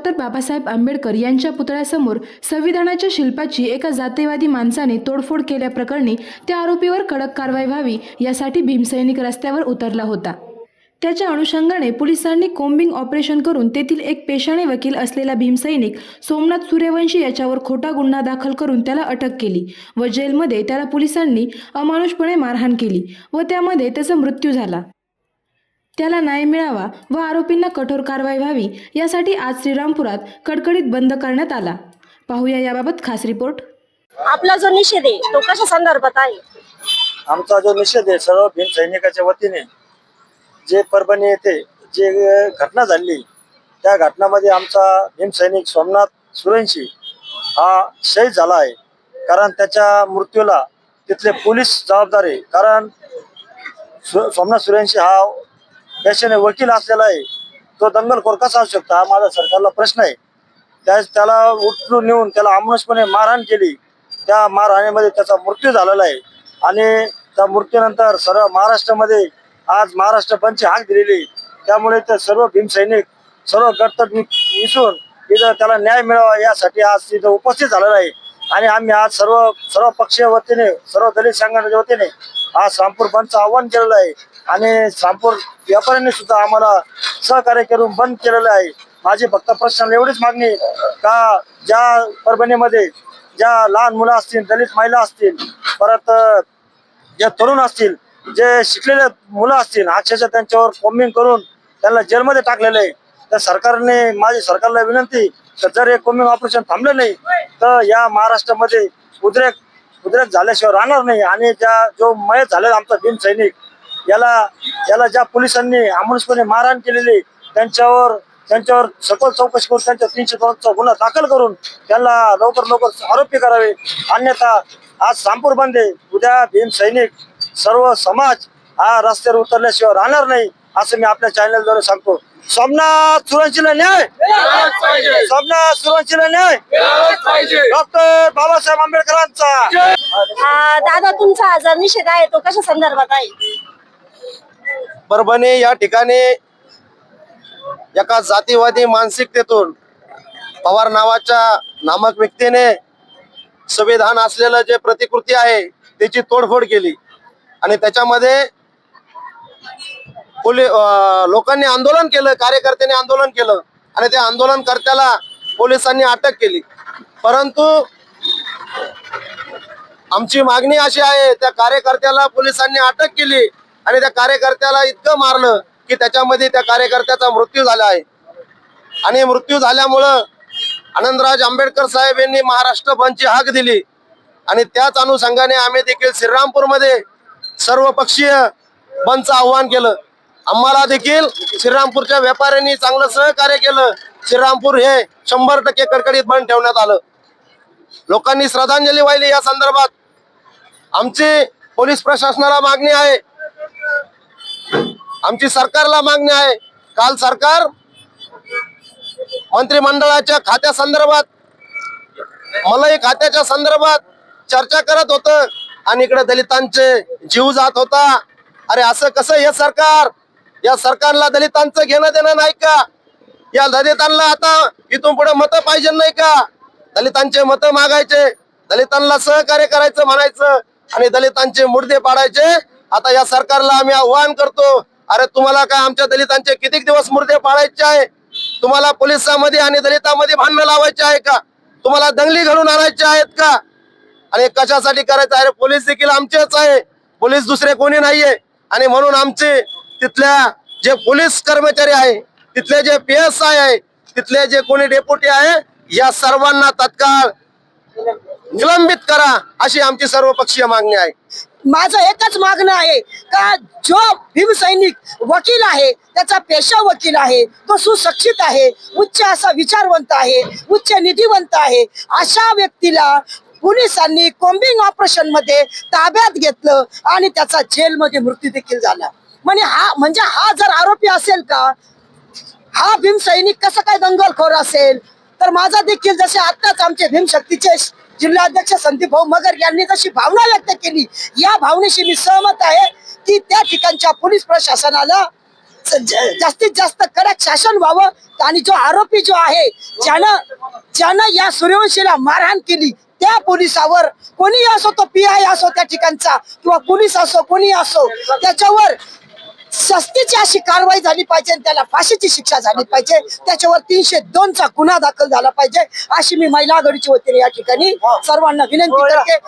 Doctor Babasaheb Ambedkar यांच्या पुतळ्यासमोर संविधानाच्या शिल्पाची एका जातीवादी माणसाने तोडफोड केल्याप्रकरणी त्या आरोपीवर कडक कारवाई व्हावी यासाठी भीमसैनिक रस्त्यावर उतरला होता. त्याच्या अनुषंगाने पोलिसांनी कोम्बिंग ऑपरेशन करून तेथील एक पेशाने वकील असलेला भीमसैनिक सोमनाथ सूर्यवंशी याच्यावर खोटा गुन्हा दाखल करून त्याला अटक केली व जेलमध्ये त्याला पोलिसांनी अमानुषपणे मारहाण केली व त्यामध्ये त्याचा मृत्यू झाला. त्याला न्याय मिळावा व आरोपींना कठोर कारवाई व्हावी यासाठी आज श्रीरामपुरात कडकडीत बंद करण्यात आला. पाहूया याबाबत खास रिपोर्ट. आपला जो निषेध आहे तो कशा संदर्भात आहे? आमचा जो निषेध आहे सर्व भीम सैनिकाच्या वतीने जे परभणी येथे जे घटना झाली त्या घटनामध्ये आमचा भीम सैनिक सोमनाथ सुरेंशी हा शहीद झाला आहे. कारण त्याच्या मृत्यूला तिथले पोलीस जबाबदार आहे. कारण सु- सोमनाथ सुरेंशी हा पेशाने वकील असलेला आहे तो दंगलखोर कसा असू शकतो? हा माझा सरकारला प्रश्न आहे. त्या त्याला उचलून नेऊन त्याला आमनुषपणे मारहाण केली. त्या मारहाणीमध्ये त्याचा मृत्यू झालेला आहे. आणि त्या मृत्यूनंतर सर्व महाराष्ट्रामध्ये आज महाराष्ट्र बंदची हाक दिलेली त्यामुळे ते सर्व भीमसैनिक सर्व गटतट मिसून तिथं इथं त्याला न्याय मिळावा यासाठी आज तिथं उपस्थित झालेला आहे. आणि आम्ही आज सर्व सर्व पक्षीय वतीने सर्व दलित संघटनेच्या वतीने आज रामपूर बंदचं आव्हान केलेलं आहे. आणि श्रामपूर व्यापाऱ्यांनी सुद्धा आम्हाला सहकार्य करून बंद केलेलं आहे. माझी फक्त प्रश्न एवढीच मागणी का ज्या परभणीमध्ये ज्या लहान मुलं असतील दलित महिला असतील परत ज्या जे तरुण असतील जे शिकलेले मुलं असतील अक्षरशः त्यांच्यावर कोम्बिंग करून त्यांना जेलमध्ये टाकलेलं आहे. तर सरकारने माझी सरकारला विनंती तर जर हे कोम्बिंग ऑपरेशन थांबलं नाही तर या महाराष्ट्रामध्ये उद्रेक उद्रेक झाल्याशिवाय राहणार नाही. आणि ज्या जो मयत झालेला आमचा भीम सैनिक याला याला ज्या पोलिसांनी अमानुषपणे मारहाण केलेली त्यांच्यावर त्यांच्यावर सखोल चौकशी करून त्यांच्या तीनशे दोनचा गुन्हा दाखल करून त्यांना लवकर लवकर आरोपी करावे. अन्यथा आज सांपूर बांधे उद्या भीम सैनिक सर्व समाज हा रस्त्यावर उतरल्याशिवाय राहणार नाही असं मी आपल्या चॅनलद्वारे सांगतो. सोमनाथ सुरंशीला न्याय! सोमनाथ सुरंशीला न्याय! डॉक्टर बाबासाहेब आंबेडकरांचा! दादा तुमचा आजार निषेध आहे तो कशा संदर्भात आहे? परभणी या ठिकाणी एका जातीवादी मानसिकतेतून पवार नावाच्या नामक व्यक्तीने संविधान असलेलं जे प्रतिकृती आहे त्याची तोडफोड केली. आणि त्याच्यामध्ये पोली लोकांनी आंदोलन केलं कार्यकर्त्यांनी आंदोलन केलं आणि त्या आंदोलनकर्त्याला पोलिसांनी अटक केली. परंतु आमची मागणी अशी आहे त्या कार्यकर्त्याला पोलिसांनी अटक केली आणि त्या कार्यकर्त्याला इतकं मारलं की त्याच्यामध्ये त्या कार्यकर्त्याचा मृत्यू झाला आहे. आणि मृत्यू झाल्यामुळं आनंदराज आंबेडकर साहेब यांनी महाराष्ट्र बंदची हाक दिली. आणि त्याच अनुषंगाने आम्ही देखील श्रीरामपूरमध्ये सर्वपक्षीय बंदचं आव्हान केलं. आम्हाला देखील श्रीरामपूरच्या व्यापाऱ्यांनी चांगलं सहकार्य केलं. श्रीरामपूर हे शंभर टक्के कडकडीत बंद ठेवण्यात आलं. लोकांनी श्रद्धांजली वाहिली या संदर्भात. आमची पोलीस प्रशासनाला मागणी आहे आमची सरकारला मागणी आहे. काल सरकार मंत्रिमंडळाच्या खात्या संदर्भात मलाही खात्याच्या संदर्भात चर्चा करत होत आणि इकडे दलितांचे जीव जात होता. अरे असं कसं हे सरकार? या सरकारला दलितांचं घेणं देणं नाही का? या दलितांना आता इथून पुढे मतं पाहिजे नाही का? दलितांचे मतं मागायचे दलितांना सहकार्य करायचं म्हणायचं आणि दलितांचे मुर्दे पाडायचे. आता या सरकारला आम्ही आव्हान करतो अरे तुम्हाला काय आमच्या दलितांचे किती दिवस मुर्दे पाळायचे आहे? तुम्हाला पोलिसांमध्ये आणि दलितांमध्ये भांडणं लावायचे आहे का? तुम्हाला दंगली घडून आणायचे आहेत का? आणि कशासाठी करायचं? आहे पोलीस देखील आमचेच आहे. पोलीस दुसरे कोणी नाहीये. आणि म्हणून आमचे तिथल्या जे पोलीस कर्मचारी आहे तिथले जे पी एस आय आहे तिथले जे कोणी डेप्युटी आहे या सर्वांना तत्काळ निलंबित करा अशी आमची सर्वपक्षीय मागणी आहे. माझं एकच मागणं आहे का जो भीमसैनिक वकील आहे त्याचा पेशा वकील आहे तो सुशिक्षित आहे उच्च असा विचारवंत आहे उच्च निधीवंत आहे अशा व्यक्तीला पोलिसांनी कोम्बिंग ऑपरेशनमध्ये ताब्यात घेतलं आणि त्याचा जेलमध्ये मृत्यू देखील झाला. म्हणजे हा म्हणजे हा जर आरोपी असेल का हा भीमसैनिक कसा काय दंगलखोर असेल? तर माझा देखील जसे आताच आमचे भीमशक्तीचे जिल्हाध्यक्ष संदीप भाऊ मगर यांनी जशी भावना व्यक्त केली या भावनेशी मी सहमत आहे की त्या ठिकाणच्या पोलीस प्रशासनाला जास्तीत जास्त कडक शासन व्हावं. आणि जो आरोपी जो आहे ज्यानं ज्यानं या सूर्यवंशीला मारहाण केली त्या पोलिसावर कोणी असो तो पी आय असो त्या ठिकाणचा किंवा पोलीस असो कोणी असो त्याच्यावर सस्तीची अशी कारवाई झाली पाहिजे आणि त्याला फाशीची शिक्षा झाली पाहिजे. त्याच्यावर तीनशे दोन चा गुन्हा दाखल झाला पाहिजे अशी मी महिला आघाडीच्या वतीने या ठिकाणी सर्वांना विनंती करते.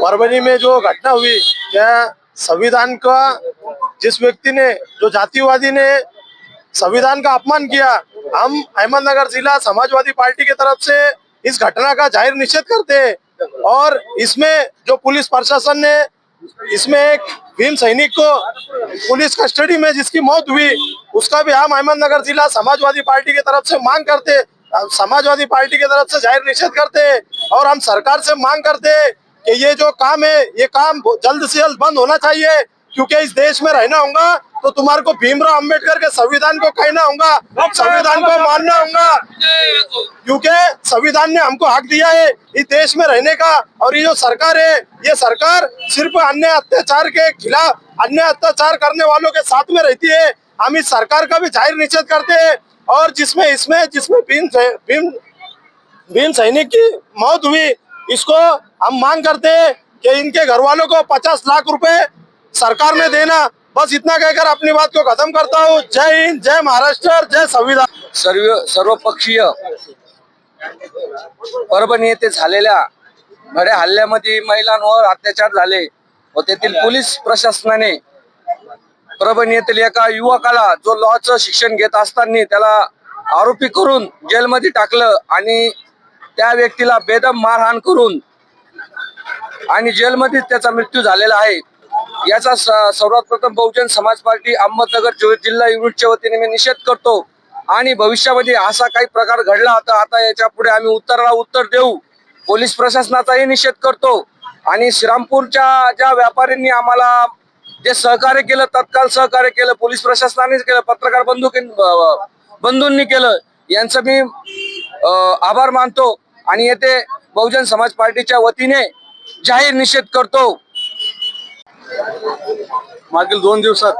परभनी में जो घटना हुई क्या संविधान का जिस व्यक्ति ने जो जातिवादी ने संविधान का अपमान किया हम अहमदनगर जिला समाजवादी पार्टी की तरफ से इस घटना का जाहिर निषेध करते हैं। और इसमें जो पुलिस प्रशासन ने इसमें एक भीम सैनिक को पुलिस कस्टडी में जिसकी मौत हुई, उसका भी हम अहमदनगर जिला समाजवादी पार्टी की तरफ़ से मांग करते समाजवादी पार्टी की तरफ़ से ज़ाहिर निषेध करते और हम सरकार से मांग करते कि ये जो काम है, ये काम जल्द से जल्द बंद होना चाहिए। क्योंकि इस देश में रहना होगा तो तुम्हारे को भीमराव अंबेडकर के संविधान को कहना होगा, संविधान को मानना होगा। क्योंकि संविधान ने हमको हक दिया है इस देश में रहने का, और ये जो सरकार है, ये सरकार सिर्फ़ अन्य अत्याचार के खिलाफ, अन्य अत्याचार करने वालों के साथ में रहती है। हम इस सरकार का भी ज़ाहिर निषेध करते हैं, और जिसमें, इसमें, जिसमें भीम भीम भीम सैनिक की मौत हुई, इसको हम मांग करते हैं कि इनके घर वालों को पचास लाख रुपए सरकार ने देना। बस इतना कहकर अपनी बात को खत्म करता हूँ। जय हिंद जय महाराष्ट्र जय संविधान। सर्व सर्वपक्षीय परभणी येथे झालेल्या भड्या हल्ल्यामध्ये महिलांवर अत्याचार झाले. व तेथील पोलीस प्रशासनाने परभणी येथील एका युवकाला जो लॉचं शिक्षण घेत असताना त्याला आरोपी करून जेलमध्ये टाकलं आणि त्या व्यक्तीला बेदम मारहाण करून आणि जेलमध्येच त्याचा मृत्यू झालेला आहे. याचा स- सर्वात प्रथम बहुजन समाज पार्टी अहमदनगर जिल्हा युनिटच्या वतीने मी निषेध करतो. आणि भविष्यामध्ये असा काही प्रकार घडला तर आता याच्यापुढे आम्ही उत्तराला उत्तर देऊ. पोलीस प्रशासनाचाही निषेध करतो. आणि श्रीरामपूरच्या ज्या व्यापाऱ्यांनी आम्हाला जे सहकार्य केलं तत्काल सहकार्य केलं पोलीस प्रशासनानेच केलं पत्रकार बंधू बंधूंनी केलं यांचं मी आभार मानतो. आणि येथे बहुजन समाज पार्टीच्या वतीने जाहीर निषेध करतो. मागील दोन दिवसात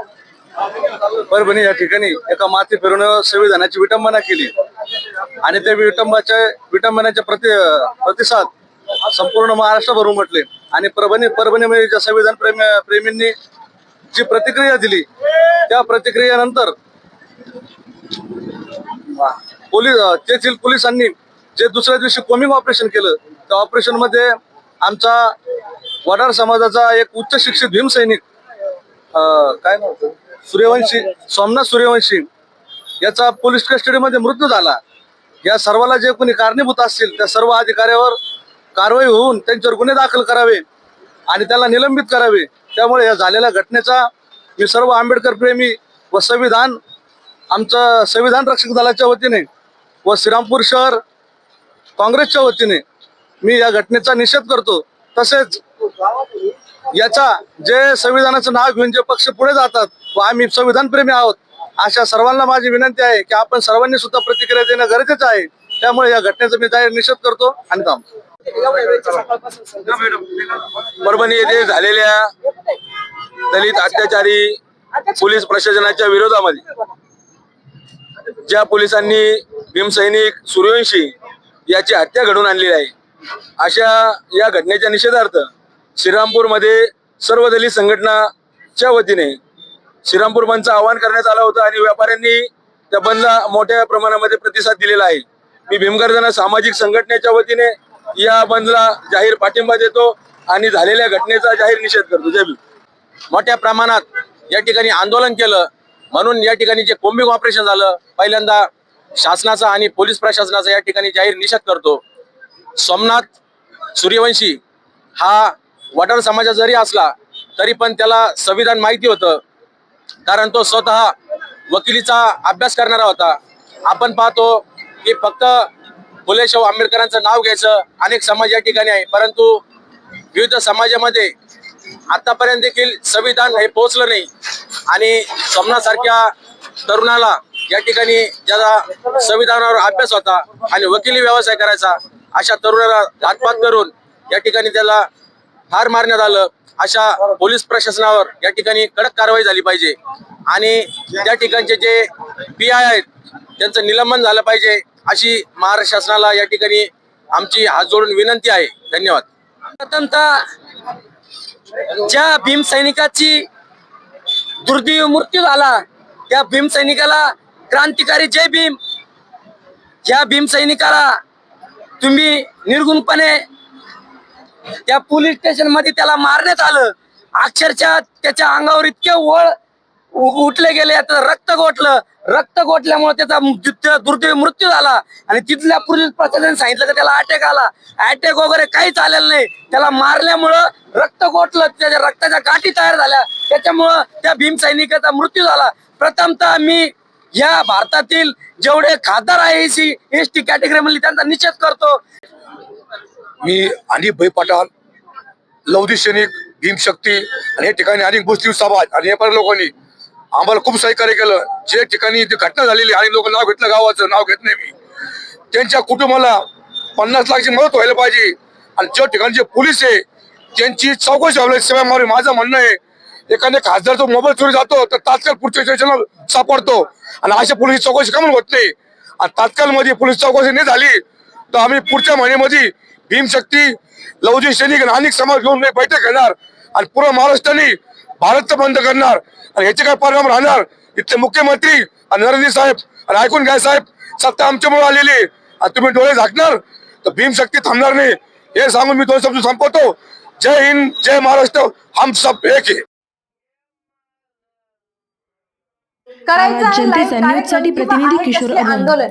परभणी या ठिकाणी एका माती फिरवणं संविधानाची विटंबना केली. आणि त्या विटंबाच्या विटंबनाच्या प्रति प्रतिसाद संपूर्ण महाराष्ट्रभर उमटले आणि परभणी परभणीमध्ये ज्या संविधान प्रेमी प्रेमींनी जी प्रतिक्रिया दिली त्या प्रतिक्रियेनंतर पोलीस तेथील पोलिसांनी जे दुसऱ्या दिवशी कोमिंग ऑपरेशन केलं त्या ऑपरेशनमध्ये आमचा वडार समाजाचा एक उच्च शिक्षित भीमसैनिक काय नाव सूर्यवंशी सोमनाथ सूर्यवंशी याचा पोलीस कस्टडीमध्ये मृत्यू झाला. या सर्वाला जे कोणी कारणीभूत असतील त्या सर्व अधिकाऱ्यावर कारवाई होऊन त्यांच्यावर गुन्हे दाखल करावे आणि त्याला निलंबित करावे. त्यामुळे या झालेल्या घटनेचा मी सर्व आंबेडकर प्रेमी व संविधान आमचं संविधान रक्षक दलाच्या वतीने व श्रीरामपूर शहर काँग्रेसच्या वतीने मी या घटनेचा निषेध करतो. तसेच याचा जे संविधानाचं नाव घेऊन जे पक्ष पुढे जातात व आम्ही संविधान प्रेमी आहोत अशा सर्वांना माझी विनंती आहे की आपण सर्वांनी सुद्धा प्रतिक्रिया देणं गरजेचं आहे. त्यामुळे या घटनेचा मी जाहीर निषेध करतो आणि थांबतो. परभणी येथे झालेल्या दलित अत्याचारी पोलीस प्रशासनाच्या विरोधामध्ये ज्या पोलिसांनी भीमसैनिक सूर्यवंशी याची हत्या घडवून आणलेली आहे अशा या घटनेच्या निषेधार्थ श्रीरामपूरमध्ये सर्व दलित संघटनाच्या वतीने श्रीरामपूर बंदचं आवाहन करण्यात आलं होतं आणि व्यापाऱ्यांनी त्या बंदला मोठ्या प्रमाणामध्ये प्रतिसाद दिलेला आहे. मी भीमगर्जना सामाजिक संघटनेच्या वतीने या बंदला जाहीर पाठिंबा देतो आणि झालेल्या घटनेचा जाहीर निषेध करतो. जय भीम. मोठ्या प्रमाणात या ठिकाणी आंदोलन केलं. म्हणून या ठिकाणी जे कोम्बिंग ऑपरेशन झालं पहिल्यांदा शासनाचा आणि पोलीस प्रशासनाचा या ठिकाणी जाहीर निषेध करतो. सोमनाथ सूर्यवंशी हा वडार समाजा जरी असला तरी पण त्याला संविधान माहिती होतं. कारण तो स्वतः वकिलीचा अभ्यास करणारा होता. आपण पाहतो की फक्त फुले शाहू आंबेडकरांचं नाव घ्यायचं अनेक समाज या ठिकाणी आहे. परंतु विविध समाजामध्ये आतापर्यंत देखील संविधान हे पोहोचलं नाही. आणि समनासारख्या तरुणाला या ठिकाणी ज्याचा संविधानावर अभ्यास होता आणि वकिली व्यवसाय करायचा अशा तरुणाला घातपात करून या ठिकाणी त्याला ठार मारण्यात आलं. अशा पोलीस प्रशासनावर या ठिकाणी कडक कारवाई झाली पाहिजे. आणि त्या ठिकाणचे जे पी आय आहेत त्यांचं निलंबन झालं पाहिजे अशी महाराष्ट्र शासनाला या ठिकाणी आमची हात जोडून विनंती आहे. धन्यवाद. प्रथमतः ज्या भीमसैनिकाची दुर्दैव मृत्यू झाला त्या भीमसैनिकाला क्रांतिकारी जय भीम. या भीमसैनिकाला तुम्ही निर्गुणपणे त्या पोलीस स्टेशनमध्ये त्याला मारण्यात आलं. अक्षरशः त्याच्या अंगावर इतके वळ उठले गेले रक्त गोठलं. रक्त गोठल्यामुळे त्याचा मृत्यू- दुर्दैवी मृत्यू झाला. आणि तिथल्या पोलीस प्रशासन सांगितलं की त्याला अटॅक आला. अटॅक वगैरे काहीच आलेलं नाही. त्याला मारल्यामुळं रक्त गोठलं. त्याच्या रक्ताच्या गाठी तयार झाल्या. त्याच्यामुळं त्या भीम सैनिकाचा मृत्यू झाला. प्रथमतः मी या भारतातील जेवढे खासदार आहे एस टी कॅटेगरीमधली त्यांचा निषेध करतो. मी अनिप भाई पठाण लवधी सैनिक भीमशक्ती आणि या ठिकाणी अनेक मुस्लिम समाज आणि नेपाळी लोकांनी आम्हाला खूप सहकार्य केलं. जे ठिकाणी ती घटना झालेली आणि लोक नाव घेतलं गावाचं नाव घेत नाही मी. त्यांच्या कुटुंबाला पन्नास लाखची मदत व्हायला पाहिजे. आणि ज्या ठिकाणचे पोलीस आहे त्यांची चौकशी व्हायला सेवा मारे माझं म्हणणं आहे एखाद्या खासदारचा मोबाईल चोरी जातो तर तात्काळ पुढच्या स्टेशनला सापडतो. आणि अशा पोलीस चौकशी कमी होत नाही. आणि तात्काळमध्ये पोलीस चौकशी नाही झाली तर आम्ही पुढच्या महिन्यामध्ये भीमशक्ती लवजी सैनिक आणि अनेक समाज घेऊन बैठक घेणार आणि पूर्ण महाराष्ट्राने भारत बंद करणार. आणि याचे काय परिणाम राहणार? इथले मुख्यमंत्री आणि नरेंद्र साहेब आणि ऐकून घ्या साहेब सत्ता आमच्यामुळे आलेली. आणि तुम्ही डोळे झाकणार? तर भीमशक्ती थांबणार नाही. हे सांगून मी दोन शब्द संपवतो. जय हिंद जय महाराष्ट्र. हम सब एक आहे करायचं आहे जनतेचा कार्यक्रम किंवा प्रतिनिधी किशोर. आंदोलन.